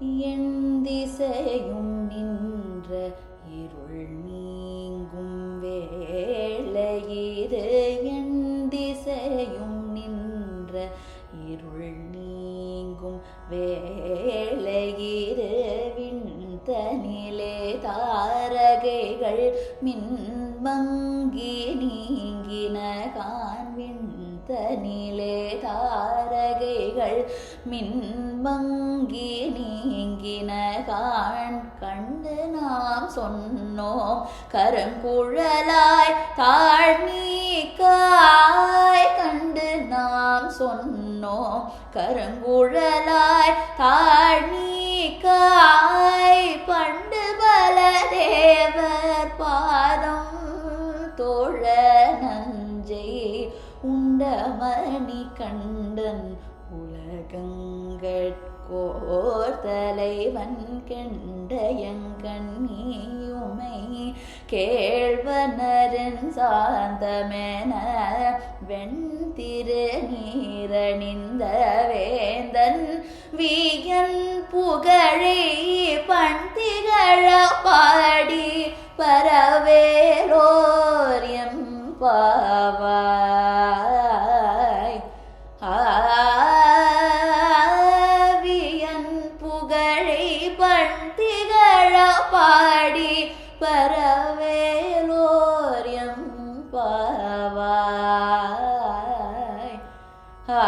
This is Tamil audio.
என் திசையும் நின்ற இருள் நீங்கும் வேளையிரு என் திசையும் நின்ற இருள் நீங்கும் வேளையிரு விண்தனிலே தாரகைகள் மின்மங்கி நீங்கின காண்வின் தனிலே பலகைகள் மின்மங்கி நீங்கின காண் கண்டு நாம் சொன்னோம். கருங்குழலாய் தாழ்நீக்காய் கண்டு நாம் சொன்னோம். கருங்குழலாய் தாழ்நீக்காய் பண்டு பல தேவர் பாதம் தோழ உண்டமணி கண்டன் உலகங்கட்கோர் தலைவன் கெண்டயங்கண்ணியுமை கேழ்வனரின் சாந்தமென வெண்திரு நீரணிந்த வேந்தன் வீயன் புகழை பண்திகழ பாடி பரவேலோரியம் பாவா. புகழை பாடி பரவேலோரியம் பாவாய் ஆ